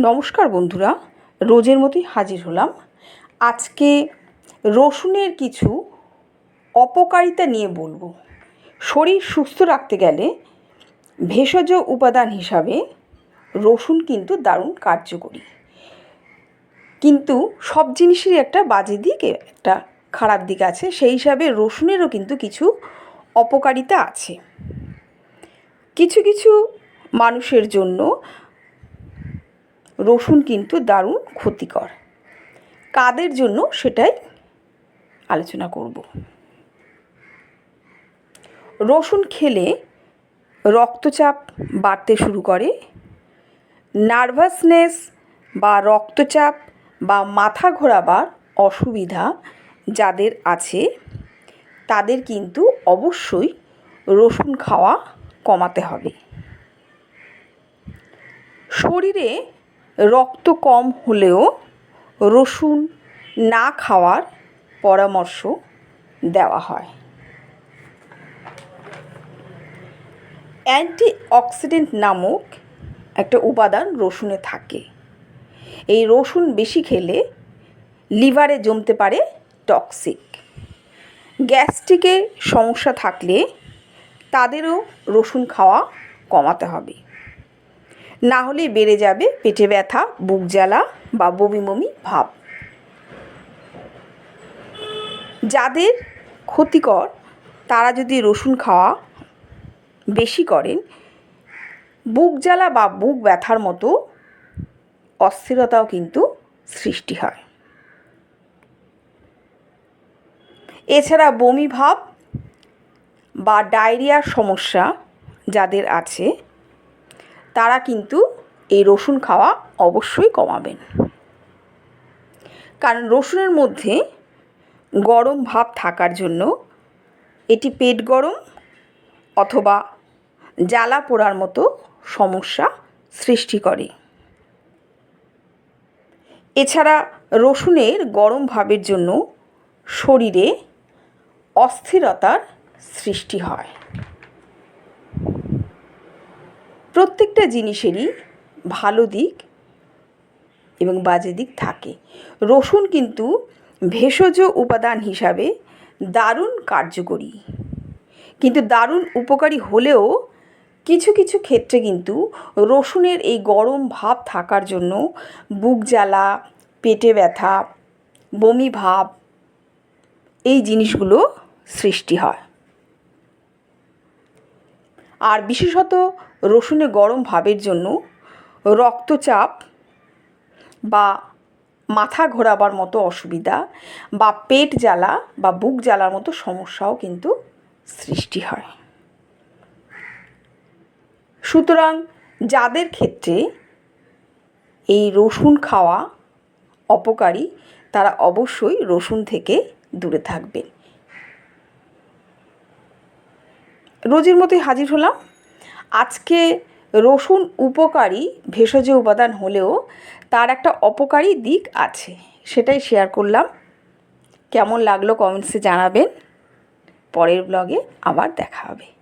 নমস্কার বন্ধুরা, রোজের মতোই হাজির হলাম। আজকে রসুনের কিছু অপকারিতা নিয়ে বলব। শরীর সুস্থ রাখতে গেলে ভেষজ উপাদান হিসাবে রসুন কিন্তু দারুণ কার্যকরী। কিন্তু সব জিনিসেরই একটা বাজে দিক, একটা খারাপ দিক আছে, সেই হিসাবে রসুনেরও কিন্তু কিছু অপকারিতা আছে। কিছু কিছু মানুষের জন্য রসুন কিন্তু দারুণ ক্ষতিকর। কাদের জন্য সেটাই আলোচনা করব। রসুন খেলে রক্তচাপ বাড়তে শুরু করে, নার্ভাসনেস বা রক্তচাপ বা মাথা ঘোরাবার অসুবিধা যাদের আছে, তাদের কিন্তু অবশ্যই রসুন খাওয়া কমাতে হবে। শরীরে রক্ত কম হলেও রসুন না খাওয়ার পরামর্শ দেওয়া হয়। অ্যান্টিঅক্সিডেন্ট নামক একটা উপাদান রসুনে থাকে। এই রসুন বেশি খেলে লিভারে জমতে পারে টক্সিক। গ্যাস্ট্রিকের সমস্যা থাকলে তাদেরও রসুন খাওয়া কমাতে হবে। না হলে বেড়ে যাবে পেটে ব্যথা, বুক জ্বালা বা বমি বমি ভাব। যাদের ক্ষতিকর, তারা যদি রসুন খাওয়া বেশি করেন, বুক জ্বালা বা বুক ব্যথার মতো অস্থিরতাও কিন্তু সৃষ্টি হয়। এছাড়া বমি ভাব বা ডায়রিয়ার সমস্যা যাদের আছে তারা কিন্তু এই রসুন খাওয়া অবশ্যই কমাবেন। কারণ রসুনের মধ্যে গরম ভাব থাকার জন্য এটি পেট গরম অথবা জ্বালা পোড়ার মতো সমস্যা সৃষ্টি করে। এছাড়া রসুনের গরম ভাবের জন্য শরীরে অস্থিরতার সৃষ্টি হয়। প্রত্যেকটা জিনিসেরই ভালো দিক এবং বাজে দিক থাকে। রসুন কিন্তু ভেষজ উপাদান হিসাবে দারুণ কার্যকরী। কিন্তু দারুণ উপকারী হলেও কিছু কিছু ক্ষেত্রে কিন্তু রসুনের এই গরম ভাব থাকার জন্য বুক জ্বালা, পেটে ব্যথা, বমি ভাব এই জিনিসগুলো সৃষ্টি হয়। আর বিশেষত রসুনে গরম ভাবের জন্য রক্তচাপ বা মাথা ঘোরাবার মতো অসুবিধা বা পেট জ্বালা বা বুক জ্বালার মতো সমস্যাও কিন্তু সৃষ্টি হয়। সুতরাং যাদের ক্ষেত্রে এই রসুন খাওয়া অপকারী, তারা অবশ্যই রসুন থেকে দূরে থাকবেন। রোজের মতোই হাজির হলাম। আজকে রসুন উপকারী, ভেষজ উপাদান হলেও তার একটা অপকারী দিক আছে, সেটাই শেয়ার করলাম। কেমন লাগল কমেন্টসে জানাবেন। পরের ব্লগে আবার দেখা হবে।